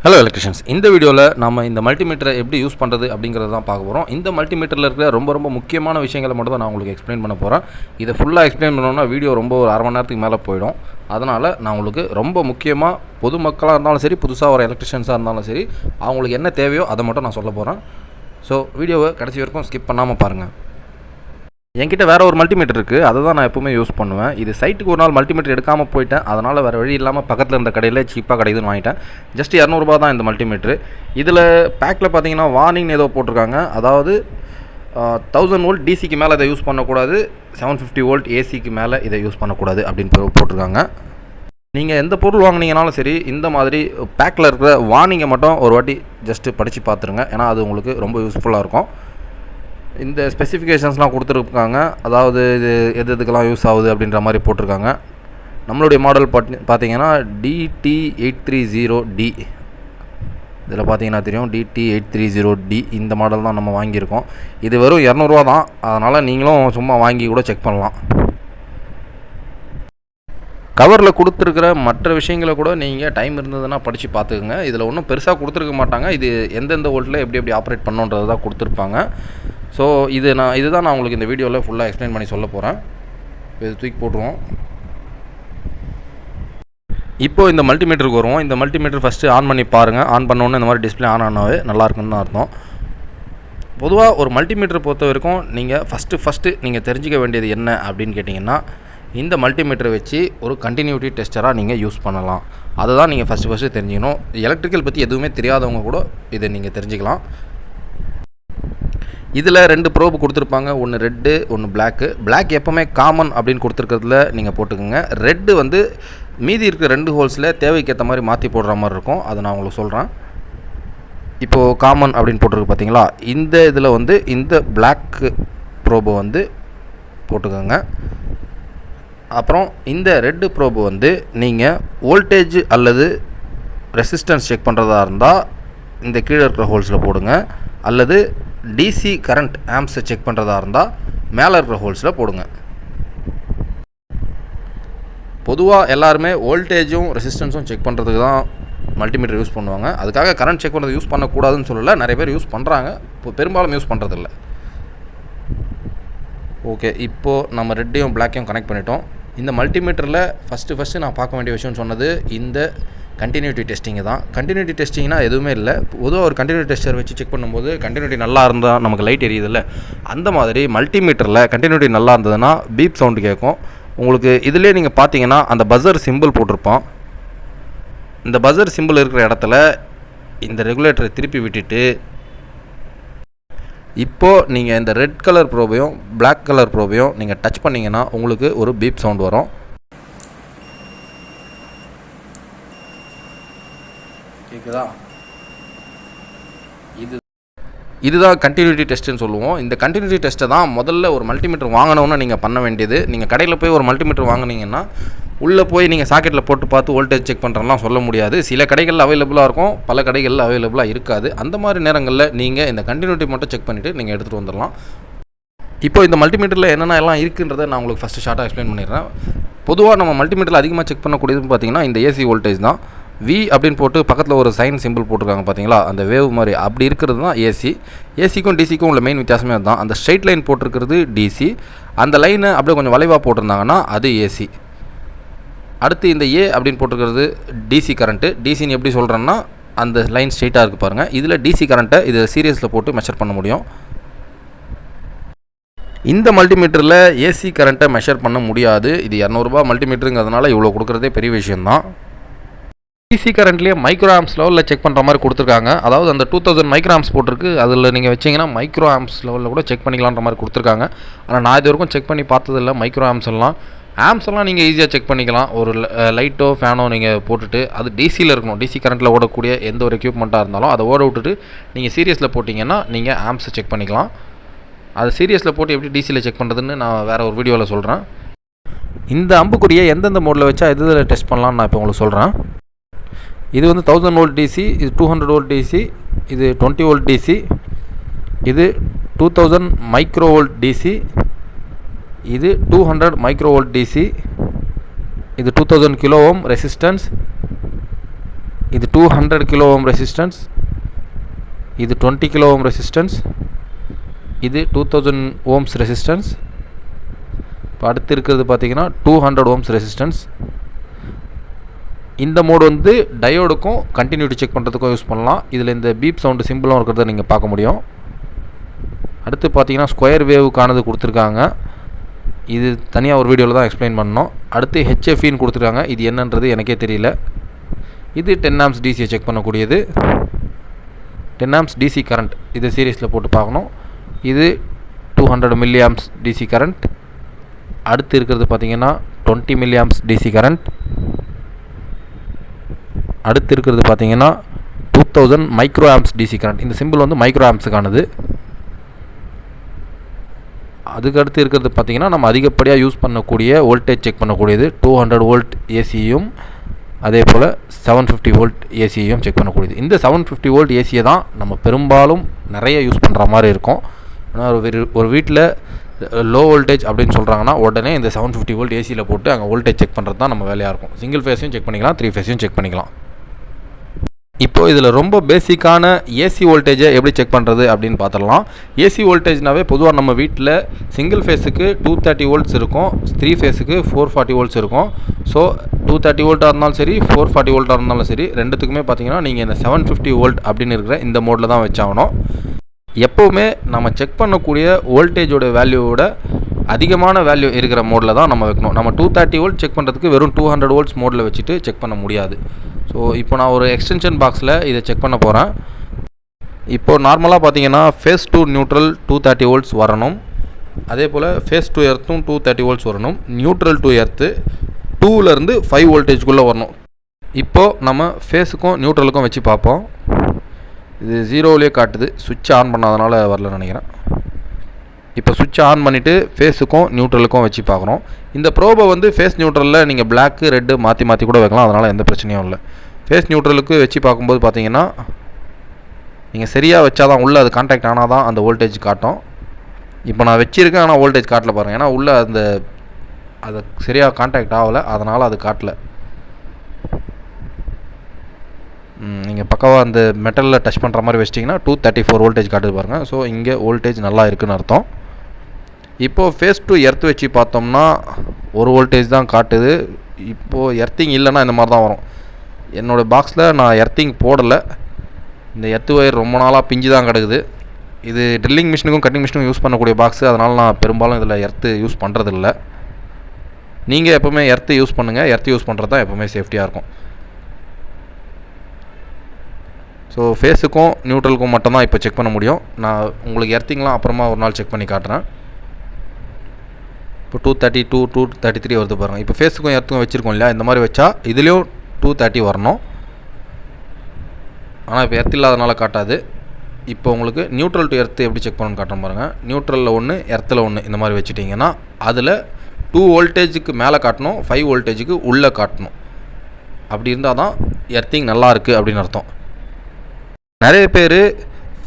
Hello electricians இந்த வீடியோவில் நம்ம இந்த மல்டிமீட்டரை எப்படி யூஸ் பண்ணுறது அப்படிங்கிறது தான் பார்க்க போகிறோம் இந்த மல்டிமீட்டரில் இருக்கிற ரொம்ப ரொம்ப முக்கியமான விஷயங்களை மட்டும் தான் நான் உங்களுக்கு எக்ஸ்பிளைன் பண்ண போகிறேன் இதை ஃபுல்லாக எக்ஸ்பிளைன் பண்ணோன்னா வீடியோ ரொம்ப ஒரு அரை மணி நேரத்துக்கு மேலே போயிடும். அதனால் நான் உங்களுக்கு ரொம்ப முக்கியமாக பொதுமக்களாக இருந்தாலும் சரி புதுசாக வர எலக்ட்ரிஷியன்ஸாக இருந்தாலும் சரி அவங்களுக்கு என்ன தேவையோ அதை மட்டும் நான் சொல்ல போகிறேன் ஸோ வீடியோவை கடைசி வரைக்கும் ஸ்கிப் பண்ணாமல் பாருங்கள் என்கிட்ட வேறு ஒரு மல்டிமீட்டர் இருக்குது அதை தான் நான் எப்பவுமே யூஸ் பண்ணுவேன். இது சைட்டுக்கு ஒரு நாள் மல்டிமீட்டர் எடுக்காமல் போயிட்டேன். அதனால் வேறு வழி இல்லாமல் பக்கத்தில் இருந்த கடையில் சீப்பாக கிடைக்குதுன்னு வாங்கிட்டேன். ஜஸ்ட் இரநூறுபா தான் இந்த மல்டிமீட்ரு இதில் பேக்கில் பார்த்தீங்கன்னா வார்னிங் ஏதோ போட்டிருக்காங்க. அதாவது தௌசண்ட் வோல்ட் டிசிக்கு மேலே இதை யூஸ் பண்ணக்கூடாது. செவன் ஃபிஃப்டி வோல்ட் ஏசிக்கு மேலே இதை யூஸ் பண்ணக்கூடாது அப்படின்னு போட்டிருக்காங்க. நீங்கள் எந்த பொருள் வாங்கினீங்கனாலும் சரி இந்த மாதிரி பேக்கில் இருக்கிற வார்னிங்கை மட்டும் ஒரு வாட்டி ஜஸ்ட்டு படித்து பார்த்துருங்க ஏன்னா அது உங்களுக்கு ரொம்ப யூஸ்ஃபுல்லாக இருக்கும். இந்த ஸ்பெசிஃபிகேஷன்ஸ்லாம் கொடுத்துருக்காங்க. அதாவது இது எது எதுக்கெல்லாம் யூஸ் ஆகுது அப்படின்ற மாதிரி போட்டிருக்காங்க. நம்மளுடைய மாடல் பாட் பார்த்தீங்கன்னா DT eight three zero D இதில் பார்த்தீங்கன்னா தெரியும் DT eight three zero D இந்த மாடல் தான் நம்ம வாங்கியிருக்கோம். இது வெறும் இரநூறுவா தான். அதனால் நீங்களும் சும்மா வாங்கி கூட செக் பண்ணலாம். கவரில் கொடுத்துருக்கிற மற்ற விஷயங்களை கூட நீங்கள் டைம் இருந்ததுன்னா படித்து பார்த்துக்குங்க. இதில் ஒன்றும் பெருசாக கொடுத்துருக்க மாட்டாங்க. இது எந்தெந்த ஓல்ட்டில் எப்படி எப்படி ஆப்ரேட் பண்ணுன்றது தான் கொடுத்துருப்பாங்க. ஸோ இது நான் இதுதான் நான் உங்களுக்கு இந்த வீடியோவில் ஃபுல்லாக எக்ஸ்பிளைன் பண்ணி சொல்ல போகிறேன் இது தூக்கி போட்டுருவோம். இப்போ இந்த மல்டிமீட்டருக்கு வருவோம். இந்த மல்டிமீட்டர் ஃபஸ்ட்டு ஆன் பண்ணி பாருங்கள் ஆன் பண்ணோன்னே இந்த மாதிரி டிஸ்ப்ளே ஆன் ஆனாவே நல்லாயிருக்குன்னு தான் அர்த்தம். பொதுவாக ஒரு மல்டிமீட்டர் பொறுத்த வரைக்கும் நீங்கள் ஃபஸ்ட்டு ஃபஸ்ட்டு நீங்கள் தெரிஞ்சிக்க வேண்டியது என்ன அப்படின்னு கேட்டிங்கன்னா இந்த மல்டிமீட்டரை வச்சு ஒரு கண்டினியூட்டி டெஸ்டராக நீங்கள் யூஸ் பண்ணலாம். அதை தான் நீங்கள் ஃபஸ்ட்டு ஃபஸ்ட்டு தெரிஞ்சுக்கணும். எலக்ட்ரிக்கல் பற்றி எதுவுமே தெரியாதவங்க கூட இதை நீங்கள் தெரிஞ்சுக்கலாம். இதில் ரெண்டு ப்ரோப் கொடுத்துருப்பாங்க. ஒன்று ரெட்டு ஒன்று பிளாக்கு பிளாக் எப்போவுமே காமன் அப்படின்னு கொடுத்துருக்கிறதுல நீங்கள் போட்டுக்கோங்க. ரெட்டு வந்து மீதி இருக்கிற ரெண்டு ஹோல்ஸில் தேவைக்கேற்ற மாதிரி மாற்றி போடுற மாதிரி இருக்கும். அதை நான் உங்களுக்கு சொல்கிறேன் இப்போது காமன் அப்படின்னு போட்டிருக்கு பார்த்தீங்களா இந்த இதில் வந்து இந்த பிளாக்கு ப்ரோபை வந்து போட்டுக்கோங்க. அப்புறம் இந்த ரெட்டு ப்ரோபு வந்து நீங்கள் வோல்டேஜ் அல்லது ரெசிஸ்டன்ஸ் செக் பண்ணுறதா இருந்தால் இந்த கீழே இருக்கிற ஹோல்ஸில் போடுங்க. அல்லது டிசி கரண்ட் ஆம்ஸை செக் பண்ணுறதா இருந்தால் மேலே இருக்கிற ஹோல்ஸில் போடுங்க. பொதுவாக எல்லாருமே வோல்டேஜும் ரெசிஸ்டன்ஸும் செக் பண்ணுறதுக்கு தான் மல்டிமீட்டர் யூஸ் பண்ணுவாங்க. அதுக்காக கரண்ட் செக் பண்ணுறது யூஸ் பண்ணக்கூடாதுன்னு சொல்லலை. நிறைய பேர் யூஸ் பண்ணுறாங்க இப்போ பெரும்பாலும் யூஸ் பண்ணுறதில்ல ஓகே இப்போது நம்ம ரெட்டையும் பிளாக்கையும் கனெக்ட் பண்ணிட்டோம். இந்த மல்டிமீட்டரில் ஃபஸ்ட்டு ஃபஸ்ட்டு நான் பார்க்க வேண்டிய விஷயம்னு சொன்னது இந்த கண்டினியூட்டி டெஸ்டிங்கு தான். கண்டினியூட்டி டெஸ்டிங்னா எதுவுமே இல்லை. பொதுவாக ஒரு கண்டினியூட்டி டெஸ்டர் வச்சு செக் பண்ணும்போது கண்டினியூட்டி நல்லா இருந்தால் நமக்கு லைட் எரியுதுல்ல அந்த மாதிரி மல்டிமீட்டரில் கண்டினியூட்டி நல்லா இருந்ததுன்னா பீப் சவுண்டு கேட்கும். உங்களுக்கு இதிலே நீங்கள் பார்த்தீங்கன்னா அந்த பஸர் சிம்பிள் போட்டிருப்பான். இந்த பஸர் சிம்பிள் இருக்கிற இடத்துல இந்த ரெகுலேட்டரை திருப்பி விட்டுட்டு இப்போது நீங்கள் இந்த ரெட் கலர் ப்ரோபையும் பிளாக் கலர் ப்ரோபையும் நீங்கள் டச் பண்ணிங்கன்னா உங்களுக்கு ஒரு பீப் சவுண்ட் வரும். கேட்குதா இது இதுதான் கண்டினியூட்டி டெஸ்ட்டுன்னு சொல்லுவோம். இந்த கண்டினியூட்டி டெஸ்ட்டை தான் முதல்ல ஒரு மல்டிமீட்டர் வாங்கணும்னு நீங்கள் பண்ண வேண்டியது. நீங்கள் கடையில் போய் ஒரு மல்டிமீட்டர் வாங்குனீங்கன்னா உள்ளே போய் நீங்கள் சாக்கெட்டில் போட்டு பார்த்து வோல்டேஜ் செக் பண்ணுறலாம் சொல்ல முடியாது. சில கடைகளில் அவைலபிளாக இருக்கும் பல கடைகளில் அவைலபிளாக இருக்காது. அந்த மாதிரி நேரங்களில் நீங்கள் இந்த கண்டினியூட்டி மட்டும் செக் பண்ணிவிட்டு நீங்கள் எடுத்துகிட்டு வந்துடலாம். இப்போ இந்த மல்டிமீட்டரில் என்னென்ன எல்லாம் இருக்குன்றதை நான் உங்களுக்கு ஃபஸ்ட்டு ஷார்ட்டாக எக்ஸ்பிளைன் பண்ணிடுறேன். பொதுவாக நம்ம மல்டிமீட்டரில் அதிகமாக செக் பண்ணக்கூடியதுன்னு பார்த்தீங்கன்னா இந்த ஏசி வோல்டேஜ் தான். வி அப்படின்னு போட்டு பக்கத்தில் ஒரு சைன் சிம்பிள் போட்டிருக்காங்க பார்த்தீங்களா அந்த வேவ் மாதிரி. அப்படி இருக்கிறது தான் ஏசி ஏசிக்கும் டிசிக்கும் உள்ள மெயின் வித்தியாசமே அதுதான். அந்த ஸ்ட்ரைட் லைன் போட்டிருக்கிறது டிசி அந்த லைனை அப்படியே கொஞ்சம் வளைவாக போட்டிருந்தாங்கன்னா அது ஏசி அடுத்து இந்த ஏ அப்படின்னு போட்டிருக்கிறது டிசி கரண்ட்டு டிசின்னு எப்படி சொல்கிறேன்னா அந்த லைன் ஸ்ட்ரெயிட்டாக இருக்குது பாருங்கள் இதில் டிசி கரண்ட்டை இதை சீரியஸில் போட்டு மெஷர் பண்ண முடியும். இந்த மல்டிமீட்டரில் ஏசி கரண்ட்டை மெஷர் பண்ண முடியாது. இது இரநூறுபா மல்டிமீட்டருங்கிறதுனால இவ்வளோ கொடுக்குறதே பெரிய விஷயம்தான். பிசி கரண்ட்லேயே மைக்ரோ ஆம்ஸ் லெவலில் செக் பண்ணுற மாதிரி கொடுத்துருக்காங்க. அதாவது அந்த டூ தௌசண்ட் மைக்ரோ ஆம்ஸ் போட்டிருக்கு. அதில் நீங்கள் வச்சிங்கன்னா மைக்ரோ ஆம்ஸ் லெவலில் கூட செக் பண்ணிக்கலான்ற மாதிரி கொடுத்துருக்காங்க. ஆனால் நான் இது வரைக்கும் செக் பண்ணி பார்த்ததில்ல. மைக்ரோ ஆம்ஸ் எல்லாம் ஆம்ஸ் எல்லாம் நீங்கள் ஈஸியாக செக் பண்ணிக்கலாம். ஒரு லைட்டோ ஃபேனோ நீங்கள் போட்டுட்டு அது டிசியில் இருக்கணும். டிசி கரண்ட்டில் ஓடக்கூடிய எந்த ஒரு எக்யூப்மெண்ட்டாக இருந்தாலும் அதை ஓட விட்டுட்டு நீங்கள் சீரியஸில் போட்டிங்கன்னா நீங்கள் ஆம்ஸை செக் பண்ணிக்கலாம். அது சீரியஸில் போட்டு எப்படி டிசியில் செக் பண்ணுறதுன்னு நான் வேறு ஒரு வீடியோவில் சொல்கிறேன் இந்த அம்புக்குடியை எந்தெந்த மோடில் வச்சா எது டெஸ்ட் பண்ணலாம்னு நான் இப்போ உங்களுக்கு சொல்கிறேன் இது வந்து தௌசண்ட் வோல்ட் டிசி இது டூ ஹண்ட்ரட் வோல்ட் டிசி இது டுவெண்ட்டி வோல்ட் டிசி இது two thousand micro volt DC இது two hundred micro volt DC இது two thousand kilo ohm resistance இது two hundred kilo ohm resistance இது டுவெண்ட்டி கிலோ ஓம் ரெசிஸ்டன்ஸ் இது two thousand ohms resistance இப்போ அடுத்து இருக்கிறது பார்த்தீங்கன்னா டூ ஹண்ட்ரட் ஓம்ஸ் ரெசிஸ்டன்ஸ் இந்த மோடு வந்து டயோடுக்கும் கண்டினியூட்டி செக் பண்ணுறதுக்கும் யூஸ் பண்ணலாம். இதில் இந்த பீப் சவுண்டு சிம்பிளும் இருக்கிறத நீங்கள் பார்க்க முடியும். அடுத்து பார்த்தீங்கன்னா ஸ்கொயர் வேவுக்கானது கொடுத்துருக்காங்க. இது தனியாக ஒரு வீடியோவில் தான் எக்ஸ்பிளைன் பண்ணோம். அடுத்து ஹெச்எஃப்இன்னு கொடுத்துருக்காங்க. இது என்னன்றது எனக்கே தெரியல. இது டென் ஆம்ஸ் டிசியை செக் பண்ணக்கூடியது. டென் ஆம்ஸ் டிசி கரண்ட் இது சீரீஸில் போட்டு பார்க்கணும். இது two hundred milli amps DC current அடுத்து இருக்கிறது பார்த்தீங்கன்னா twenty milli amps DC current அடுத்து இருக்கிறது பார்த்தீங்கன்னா two thousand micro amps DC current இந்த சிம்பிள் வந்து மைக்ரோ ஆம்ஸுக்கானது அதுக்கு அடுத்து இருக்கிறது பார்த்தீங்கன்னா நம்ம அதிகப்படியாக யூஸ் பண்ணக்கூடிய வோல்டேஜ் செக் பண்ணக்கூடியது டூ ஹண்ட்ரட் வோல்ட் ஏசியும் அதே போல் செவன் ஃபிஃப்டி வோல்ட் ஏசியையும் செக் பண்ணக்கூடியது. இந்த செவன் ஃபிஃப்டி வோல்ட் ஏசியை தான் நம்ம பெரும்பாலும் நிறைய யூஸ் பண்ணுற மாதிரி இருக்கும். ஆனால் ஒரு ஒரு வீட்டில் லோ வோல்டேஜ் அப்படின்னு சொல்கிறாங்கன்னா உடனே இந்த செவன் ஃபிஃப்டி வோல்ட் ஏசியில் போட்டு அங்கே வோல்டேஜ் செக் பண்ணுறது தான் நம்ம வேலையாக இருக்கும். சிங்கிள் ஃபேஸையும் செக் பண்ணிக்கலாம் த்ரீ ஃபேஸையும் செக் பண்ணிக்கலாம். இப்போ இதில் ரொம்ப பேசிக்கான ஏசி வோல்டேஜை எப்படி செக் பண்ணுறது அப்படின்னு பார்த்துடலாம் ஏசி வோல்டேஜ்னாவே பொதுவாக நம்ம வீட்டில் சிங்கிள் ஃபேஸுக்கு டூ தேர்ட்டி வோல்ட்ஸ் இருக்கும். த்ரீ ஃபேஸுக்கு ஃபோர் ஃபார்ட்டி வோல்ட்ஸ் இருக்கும். ஸோ டூ தேர்ட்டி வோல்ட்டாக இருந்தாலும் சரி ஃபோர் ஃபார்ட்டி வோல்ட்டாக இருந்தாலும் சரி ரெண்டுத்துக்குமே பார்த்தீங்கன்னா நீங்கள் இந்த செவன் ஃபிஃப்டி வோல்ட் அப்படின்னு இருக்கிற இந்த மோடில் தான் வச்சாகணும். எப்போவுமே நம்ம செக் பண்ணக்கூடிய வோல்டேஜோட வேல்யூவோட அதிகமான வேல்யூ இருக்கிற மோடில் தான் நம்ம வைக்கணும். நம்ம டூ தேர்ட்டி வோல்ட் செக் பண்ணுறதுக்கு வெறும் டூ ஹண்ட்ரட் வோல்ட்ஸ் மோடில் வச்சுட்டு செக் பண்ண முடியாது. ஸோ இப்போ நான் ஒரு எக்ஸ்டென்ஷன் பாக்ஸில் இதை செக் பண்ண போகிறேன் இப்போது நார்மலாக பார்த்தீங்கன்னா phase to neutral two thirty volts வரணும். அதே போல் ஃபேஸ் டூ எர்த்தும் டூ தேர்ட்டி வோல்ட்ஸ் வரணும். நியூட்ரல் டூ எர்த்து டூவிலேருந்து ஃபைவ் வோல்டேஜ்குள்ளே வரணும். இப்போது நம்ம ஃபேஸுக்கும் நியூட்ரலுக்கும் வச்சு பார்ப்போம். இது ஜீரோவிலே காட்டுது. சுவிட்ச் ஆன் பண்ணாதனால வரலன்னு நினைக்கிறேன். இப்போ சுவிட்ச் ஆன் பண்ணிவிட்டு ஃபேஸுக்கும் நியூட்ரலுக்கும் வச்சு பார்க்குறோம் இந்த ப்ரோபை வந்து ஃபேஸ் நியூட்ரலில் நீங்கள் பிளாக்கு ரெட்டு மாற்றி மாற்றி கூட வைக்கலாம். அதனால் எந்த பிரச்சனையும் இல்லை. ஃபேஸ் நியூட்ரலுக்கு வச்சு பார்க்கும்போது பார்த்தீங்கன்னா நீங்கள் சரியாக வச்சா தான் உள்ளே அது கான்டாக்ட் ஆனால் தான் அந்த வோல்டேஜ் காட்டும். இப்போ நான் வச்சிருக்கேன் ஆனால் வோல்டேஜ் காட்டல பாருங்கள் ஏன்னா உள்ளே அந்த அது சரியாக கான்டாக்ட் ஆகலை. அதனால் அது காட்டல. நீங்கள் பக்கவாக அந்த மெட்டலில் டச் பண்ணுற மாதிரி வச்சிட்டிங்கன்னா டூ தேர்ட்டி ஃபோர் வோல்டேஜ் காட்டுது பாருங்கள் ஸோ இங்கே வோல்டேஜ் நல்லா இருக்குன்னு அர்த்தம். இப்போது ஃபேஸ் டு எர்த் வச்சு பார்த்தோம்னா ஒரு வோல்டேஜ் தான் காட்டுது. இப்போது எர்த்திங் இல்லைன்னா இந்த மாதிரி தான் வரும் என்னோடய பாக்ஸில் நான் எர்த்திங் போடலை. இந்த எர்த்து ஒயர் ரொம்ப நாளாக பிஞ்சு தான் கிடக்குது. இது ட்ரில்லிங் மிஷினுக்கும் கட்டிங் மிஷினுக்கும் யூஸ் பண்ணக்கூடிய பாக்ஸு அதனால் நான் பெரும்பாலும் இதில் எர்த்து யூஸ் பண்ணுறதில்ல நீங்கள் எப்போவுமே எர்த்து யூஸ் பண்ணுங்கள் எர்த்து யூஸ் பண்ணுறது தான் எப்போவுமே சேஃப்டியாக இருக்கும். ஸோ ஃபேஸுக்கும் நியூட்ரலுக்கும் மட்டும்தான் இப்போ செக் பண்ண முடியும். நான் உங்களுக்கு எர்த்திங்லாம் அப்புறமா ஒரு நாள் செக் பண்ணி காட்டுறேன். இப்போ two thirty two two thirty three வருது பாருங்கள் இப்போ ஃபேஸுக்கும் எர்த்துக்கும் வச்சுருக்கோம் இல்லையா? இந்த மாதிரி வச்சா இதுலேயும் டூ தேர்ட்டி வரணும். ஆனால் இப்போ எர்த் இல்லாதனால காட்டாது. இப்போ உங்களுக்கு நியூட்ரல் டு எர்த்து எப்படி செக் பண்ணணும்னு காட்டுறேன் பாருங்கள் நியூட்ரலில் ஒன்று எர்த்தில் ஒன்று இந்த மாதிரி வச்சுட்டிங்கன்னா அதில் டூ வோல்டேஜுக்கு மேலே காட்டணும் ஃபைவ் வோல்டேஜுக்கு உள்ளே காட்டணும். அப்படி இருந்தால் தான் எர்த்திங் நல்லா இருக்குது அப்படின்னு அர்த்தம். நிறைய பேர்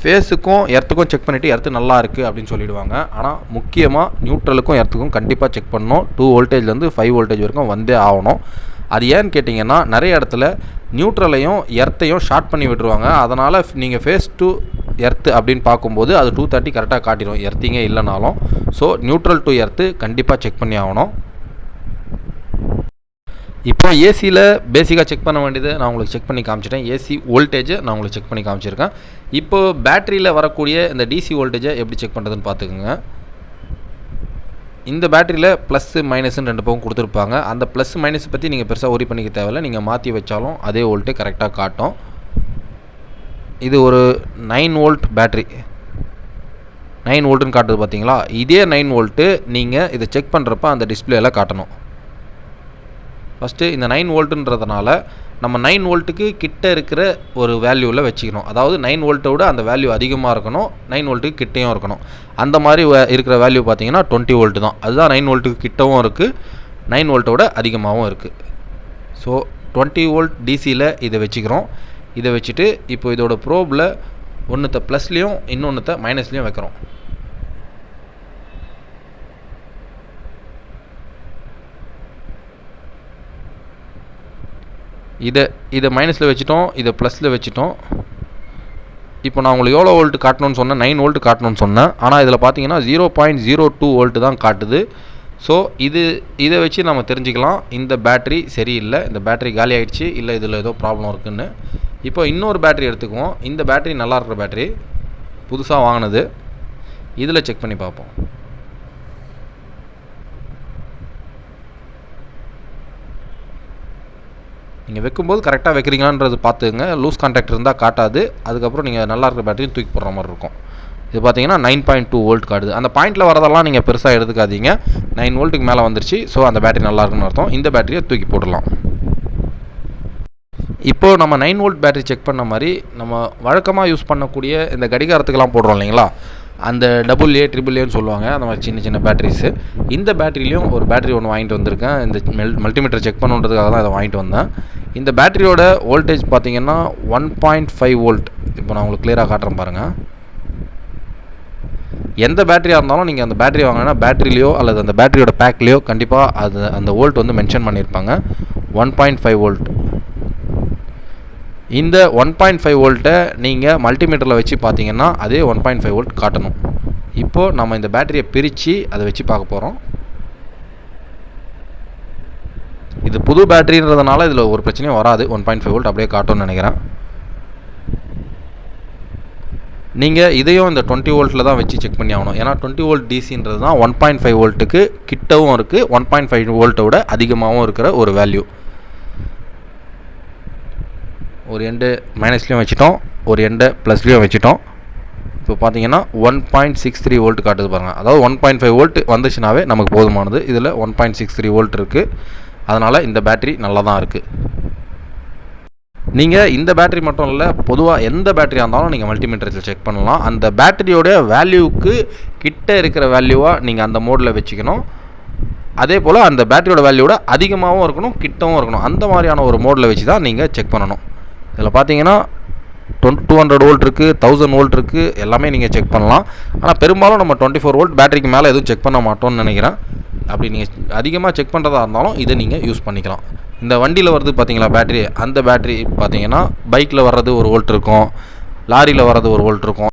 ஃபேஸுக்கும் எர்த்துக்கும் செக் பண்ணிவிட்டு எர்த்து நல்லா இருக்குது அப்படின்னு சொல்லிடுவாங்க. ஆனால் முக்கியமாக நியூட்ரலுக்கும் எர்த்துக்கும் கண்டிப்பாக செக் பண்ணணும். டூ வோல்டேஜ்லேருந்து ஃபைவ் வோல்டேஜ் வரைக்கும் வந்தே ஆகணும். அது ஏன்னு கேட்டிங்கன்னா நிறைய இடத்துல நியூட்ரலையும் எர்த்தையும் ஷார்ட் பண்ணி விட்டுருவாங்க. அதனால் நீங்கள் ஃபேஸ் டு எர்த்து அப்படின்னு பார்க்கும்போது அது டூ தேர்ட்டி கரெக்டாக காட்டிடும். எர்த்திங்கே இல்லைனாலும். ஸோ நியூட்ரல் டு எர்த்து கண்டிப்பாக செக் பண்ணி ஆகணும். இப்போ ஏசியில் பேசிக்காக செக் பண்ண வேண்டியது நான் உங்களுக்கு செக் பண்ணி காமிச்சிட்டேன். ஏசி வோல்டேஜை நான் உங்களுக்கு செக் பண்ணி காமிச்சிருக்கேன். இப்போ பேட்டரியில் வரக்கூடிய இந்த டிசி வோல்டேஜை எப்படி செக் பண்ணுறதுன்னு பார்த்துக்குங்க. இந்த பேட்டரியில் ப்ளஸ்ஸு மைனஸ்ன்னு ரெண்டு பக்கம் கொடுத்துருப்பாங்க. அந்த ப்ளஸ் மைனஸ் பற்றி நீங்கள் பெருசாக ஒரி பண்ணிக்க தேவையில்ல. நீங்கள் மாற்றி வச்சாலும் அதே வோல்ட்டு கரெக்டாக காட்டும். இது ஒரு நைன் வோல்ட் பேட்ரி நைன் வோல்ட்டுன்னு காட்டுது பார்த்தீங்களா இதே நைன் வோல்ட்டு நீங்கள் இதை செக் பண்ணுறப்ப அந்த டிஸ்பிளேயில் காட்டணும். ஃபஸ்ட்டு இந்த நைன் வோல்ட்டுன்றதுனால நம்ம நைன் வோல்ட்டுக்கு கிட்ட இருக்கிற ஒரு வேல்யூவில் வச்சுக்கணும். அதாவது நைன் வோல்ட்டை விட அந்த வேல்யூ அதிகமாக இருக்கணும் நைன் வோல்ட்டுக்கு கிட்டேயும் இருக்கணும். அந்த மாதிரி வே- இருக்கிற வேல்யூ பார்த்தீங்கன்னா டுவெண்ட்டி வோல்ட்டு தான். அதுதான் நைன் வோல்ட்டுக்கு கிட்டவும் இருக்குது நைன் வோல்ட்டை விட அதிகமாகவும் இருக்குது ஸோ டுவெண்ட்டி வோல்ட் டிசியில் இதை வச்சுக்கிறோம். இதை வச்சுட்டு இப்போ இதோட ப்ரோபில் ஒன்றுத்த ப்ளஸ்லேயும் இன்னொன்றுத்த மைனஸ்லேயும் வைக்கிறோம். இதை இதை மைனஸில் வச்சுட்டோம் இதை ப்ளஸில் வச்சுட்டோம். இப்போ நான் உங்களுக்கு எவ்வளோ வோல்ட் காட்டணும்னு சொன்னேன்? நைன் வோல்ட் காட்டணும்னு சொன்னேன். ஆனால் இதில் பார்த்தீங்கன்னா zero point zero two volt தான் காட்டுது. ஸோ இது இதை வச்சு நம்ம தெரிஞ்சுக்கலாம். இந்த பேட்ரி சரியில்லை. இந்த பேட்ரி காலி ஆகிடுச்சு இல்லை இதில் ஏதோ ப்ராப்ளம் இருக்குன்னு. இப்போ இன்னொரு பேட்ரி எடுத்துக்குவோம். இந்த பேட்ரி நல்லா இருக்கிற பேட்ரி புதுசாக வாங்கினது. இதில் செக் பண்ணி பார்ப்போம். நீங்கள் வைக்கும்போது கரெக்டாக வைக்கிறீங்களான்றது பார்த்துங்க லூஸ் கான்டாக்ட் இருந்தால் காட்டாது. அதுக்கப்புறம் நீங்கள் நல்லா இருக்கிற பேட்டரியும் தூக்கி போடுற மாதிரி இருக்கும். இது பார்த்தீங்கன்னா நைன் பாயிண்ட் டூ வோல்ட் காடுது அந்த பாயிண்ட்டில் வரதெல்லாம் நீங்கள் பெருசாக எடுத்துக்காதீங்க. நைன் வோல்ட்டுக்கு மேலே வந்துருச்சு. ஸோ அந்த பேட்டரி நல்லா இருக்குன்னு அர்த்தம். இந்த பேட்டரியை தூக்கி போடலாம் இப்போது நம்ம நைன் வோல்ட் பேட்டரி செக் பண்ண மாதிரி நம்ம வழக்கமாக யூஸ் பண்ணக்கூடிய இந்த கடிகாரத்துக்கெல்லாம் போடுறோம் இல்லைங்களா? அந்த டபுள் ஏ ட்ரிபிள் ஏன்னு சொல்லுவாங்க. அந்த மாதிரி சின்ன சின்ன பேட்டரிஸு இந்த பேட்டரிலையும் ஒரு பேட்டரி ஒன்று வாங்கிட்டு வந்திருக்கேன். இந்த மெல் மல்டிமீட்டர் செக் பண்ணுன்றதுக்காக தான் அதை வாங்கிட்டு வந்தேன். இந்த பேட்டரியோட வோல்டேஜ் பார்த்தீங்கன்னா ஒன் பாயிண்ட் ஃபைவ் வோல்ட் இப்போ நான் உங்களுக்கு கிளியராக காட்டுறேன் பாருங்கள் எந்த பேட்டரியாக இருந்தாலும் நீங்கள் அந்த பேட்டரி வாங்கினா பேட்டரிலையோ அல்லது அந்த பேட்டரியோட பேக்லேயோ கண்டிப்பாக அது அந்த வோல்ட் வந்து மென்ஷன் பண்ணியிருப்பாங்க. ஒன் பாயிண்ட் ஃபைவ் வோல்ட் இந்த ஒன் பாயிண்ட் ஃபைவ் வோல்ட்டை நீங்கள் மல்டிமீட்டரில் வச்சு பார்த்தீங்கன்னா அதே ஒன் பாயிண்ட் ஃபைவ் வோல்ட் காட்டணும். இப்போது நம்ம இந்த பேட்டரியை பிரித்து அதை வச்சு பார்க்க போகிறோம் இது புது பேட்டரின்றதுனால இதில் ஒரு பிரச்சனையும் வராது. ஒன் பாயிண்ட் ஃபைவ் வோல்ட் அப்படியே காட்டும்னு நினைக்கிறேன். நீங்கள் இதையும் இந்த டுவெண்ட்டி வோல்ட்டில் தான் வச்சு செக் பண்ணி ஆகணும். ஏன்னா டுவெண்ட்டி வோல்ட் டிசின்றது தான் ஒன் பாயிண்ட் ஃபைவ் வோல்ட்டுக்கு கிட்டவும் இருக்குது ஒன் பாயிண்ட் ஃபைவ் வோல்ட்டை விட அதிகமாகவும் இருக்கிற ஒரு வேல்யூ ஒரு எண்டு மைனஸ்லேயும் வச்சுட்டோம் ஒரு எண்டை ப்ளஸ்லேயும் வச்சுட்டோம். இப்போ பார்த்தீங்கன்னா one point six three volt காட்டுது பாருங்கள் அதாவது ஒன் பாயிண்ட் ஃபைவ் வோல்ட் வந்துச்சுனாவே நமக்கு போதுமானது. இதில் one point six three volt இருக்குது அதனால் இந்த பேட்டரி நல்லா தான் இருக்குது நீங்கள் இந்த பேட்டரி மட்டும் இல்லை பொதுவாக எந்த பேட்டரியாக இருந்தாலும் நீங்கள் மல்டிமீட்டரில் செக் பண்ணலாம். அந்த பேட்டரியோடைய வேல்யூவுக்கு கிட்ட இருக்கிற வேல்யூவாக நீங்கள் அந்த மோடில் வச்சுக்கணும். அதே போல் அந்த பேட்டரியோட வேல்யூவோட அதிகமாகவும் இருக்கணும் கிட்டவும் இருக்கணும். அந்த மாதிரியான ஒரு மோடில் வச்சு தான் நீங்கள் செக் பண்ணணும். இதில் பார்த்தீங்கன்னா டொன் டூ ஹண்ட்ரட் வோல்ட் இருக்குது தௌசண்ட் வோல்ட் இருக்குது எல்லாமே நீங்கள் செக் பண்ணலாம். ஆனால் பெரும்பாலும் நம்ம டுவெண்ட்டி ஃபோர் வோல்ட் பேட்டரிக்கு மேலே எதுவும் செக் பண்ண மாட்டோம்னு நினைக்கிறேன். அப்படி நீங்கள் அதிகமாக செக் பண்ணுறதா இருந்தாலும் இதை நீங்கள் யூஸ் பண்ணிக்கலாம். இந்த வண்டியில் வருது பார்த்தீங்களா பேட்டரி அந்த பேட்டரி பார்த்தீங்கன்னா பைக்கில் வர்றது ஒரு வோல்ட் இருக்கும். லாரியில் வர்றது ஒரு வோல்ட் இருக்கும்.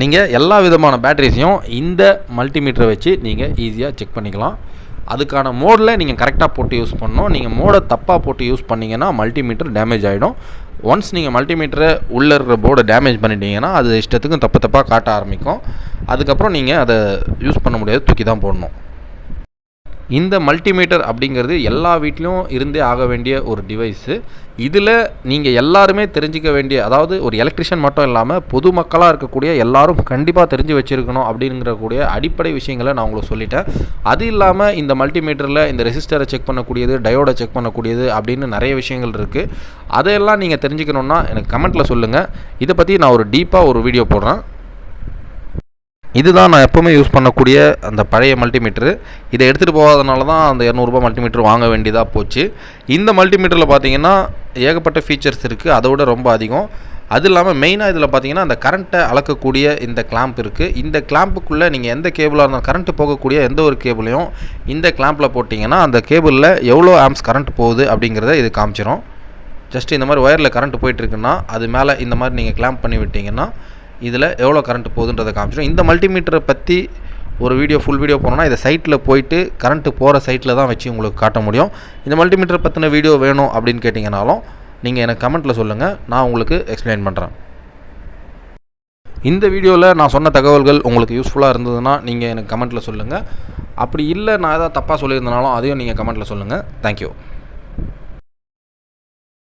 நீங்கள் எல்லா விதமான பேட்டரிஸையும் இந்த மல்டிமீட்டரை வச்சு நீங்கள் ஈஸியாக செக் பண்ணிக்கலாம். அதுக்கான மோடில் நீங்கள் கரெக்டாக போட்டு யூஸ் பண்ணணும். நீங்கள் மோடை தப்பாக போட்டு யூஸ் பண்ணிங்கன்னா மல்டிமீட்டர் டேமேஜ் ஆகிடும் ஒன்ஸ் நீங்கள் மல்டிமீட்டரை உள்ளே இருக்கிற போர்டை டேமேஜ் பண்ணிட்டீங்கன்னா அது இஷ்டத்துக்கும் தப்பு தப்பாக காட்ட ஆரம்பிக்கும். அதுக்கப்புறம் நீங்கள் அதை யூஸ் பண்ண முடியாது தூக்கி தான் போடணும். இந்த மல்டிமீட்டர் அப்படிங்கிறது எல்லா வீட்லேயும் இருந்தே ஆக வேண்டிய ஒரு டிவைஸு இதில் நீங்கள் எல்லாருமே தெரிஞ்சிக்க வேண்டிய அதாவது ஒரு எலக்ட்ரிஷியன் மட்டும் இல்லாமல் பொதுமக்களாக இருக்கக்கூடிய எல்லாரும் கண்டிப்பாக தெரிஞ்சு வச்சுருக்கணும் அப்படிங்கிறக்கூடிய அடிப்படை விஷயங்களை நான் உங்களுக்கு சொல்லிட்டேன். அது இல்லாமல் இந்த மல்டிமீட்டரில் இந்த ரெசிஸ்டரை செக் பண்ணக்கூடியது டயோடை செக் பண்ணக்கூடியது அப்படின்னு நிறைய விஷயங்கள் இருக்குது அதையெல்லாம் நீங்கள் தெரிஞ்சுக்கணுன்னா எனக்கு கமெண்ட்டில் சொல்லுங்கள் இதை பற்றி நான் ஒரு டீப்பாக ஒரு வீடியோ போடுறேன். இதுதான் நான் எப்போவுமே யூஸ் பண்ணக்கூடிய அந்த பழைய மல்டிமீட்ரு இதை எடுத்துகிட்டு போகாதனால தான் அந்த இரநூறுபா மல்டிமீட்டர் வாங்க வேண்டியதாக போச்சு. இந்த மல்டிமீட்டரில் பார்த்தீங்கன்னா ஏகப்பட்ட ஃபீச்சர்ஸ் இருக்குது அதை விட ரொம்ப அதிகம். அது இல்லாமல் மெயினாக இதில் பார்த்தீங்கன்னா அந்த கரண்ட்டை அளக்கக்கூடிய இந்த கிளாம்ப் இருக்குது இந்த கிளாம்புக்குள்ளே நீங்கள் எந்த கேபிளாக இருந்தாலும் கரண்ட்டு போகக்கூடிய எந்த ஒரு கேபிளையும் இந்த கிளாம்பில் போட்டிங்கன்னா அந்த கேபிளில் எவ்வளோ ஆம்ஸ் கரண்ட் போகுது அப்படிங்கிறத இது காமிச்சிடும் ஜஸ்ட் இந்த மாதிரி ஒயரில் கரண்ட் போயிட்டுருக்குன்னா அது மேலே இந்த மாதிரி நீங்கள் கிளாம்ப் பண்ணி விட்டிங்கன்னா இதில் எவ்வளோ கரண்ட் போகுதுன்றதை காமிச்சிடும். இந்த மல்டிமீட்டரை பற்றி ஒரு வீடியோ ஃபுல் வீடியோ போனோன்னா இதை சைட்டில் போயிட்டு கரண்ட்டு போகிற சைட்டில் தான் வச்சு உங்களுக்கு காட்ட முடியும். இந்த மல்டிமீட்டர் பற்றின வீடியோ வேணும் அப்படின்னு கேட்டிங்கனாலும் நீங்கள் எனக்கு கமெண்ட்டில் சொல்லுங்கள் நான் உங்களுக்கு எக்ஸ்பிளைன் பண்ணுறேன் இந்த வீடியோவில் நான் சொன்ன தகவல்கள் உங்களுக்கு யூஸ்ஃபுல்லாக இருந்ததுன்னா நீங்கள் எனக்கு கமெண்ட்டில் சொல்லுங்கள் அப்படி இல்லை நான் ஏதாவது தப்பாக சொல்லியிருந்தனாலும் அதையும் நீங்கள் கமெண்ட்டில் சொல்லுங்கள் தேங்க்யூ